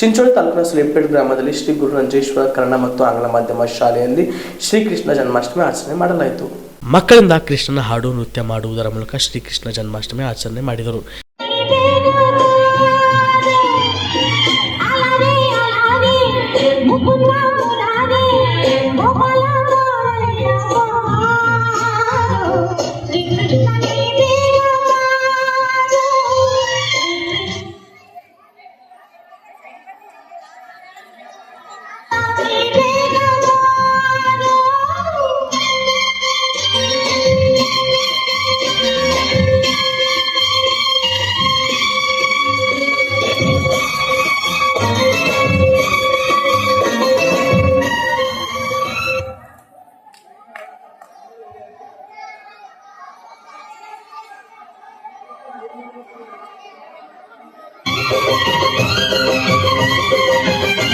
ಚಿಂಚೋಳಿ ತಾಲೂಕಿನ ಸುಲಿಪೇಟ್ ಗ್ರಾಮದಲ್ಲಿ ಶ್ರೀ ಗುರು ನಂಜೇಶ್ವರ ಕನ್ನಡ ಮತ್ತು ಆಂಗ್ಲ ಮಾಧ್ಯಮ ಶಾಲೆಯಲ್ಲಿ ಶ್ರೀಕೃಷ್ಣ ಜನ್ಮಾಷ್ಟಮಿ ಆಚರಣೆ ಮಾಡಲಾಯಿತು. ಮಕ್ಕಳಿಂದ ಕೃಷ್ಣನ ಹಾಡು ನೃತ್ಯ ಮಾಡುವುದರ ಮೂಲಕ ಶ್ರೀಕೃಷ್ಣ ಜನ್ಮಾಷ್ಟಮಿ ಆಚರಣೆ ಮಾಡಿದರು. Thank you.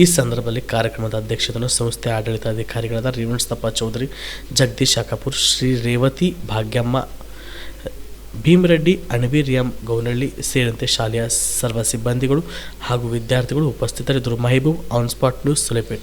ಈ ಸಂದರ್ಭದಲ್ಲಿ ಕಾರ್ಯಕ್ರಮದ ಅಧ್ಯಕ್ಷತೆಯನ್ನು ಸಂಸ್ಥೆ ಆಡಳಿತಾಧಿಕಾರಿಗಳಾದ ರೇವಣಸ್ತಪ್ಪ ಚೌಧರಿ, ಜಗದೀಶ್ ಶಾಖಾಪುರ್, ಶ್ರೀ ರೇವತಿ ಭಾಗ್ಯಮ್ಮ, ಭೀಮರೆಡ್ಡಿ ಅಣವೀರ್ ಎಂ ಗೌನಳ್ಳಿ ಸೇರಿದಂತೆ ಶಾಲೆಯ ಸರ್ವ ಸಿಬ್ಬಂದಿಗಳು ಹಾಗೂ ವಿದ್ಯಾರ್ಥಿಗಳು ಉಪಸ್ಥಿತರಿದ್ದರು. Mehboob, on spot news, Sulepet.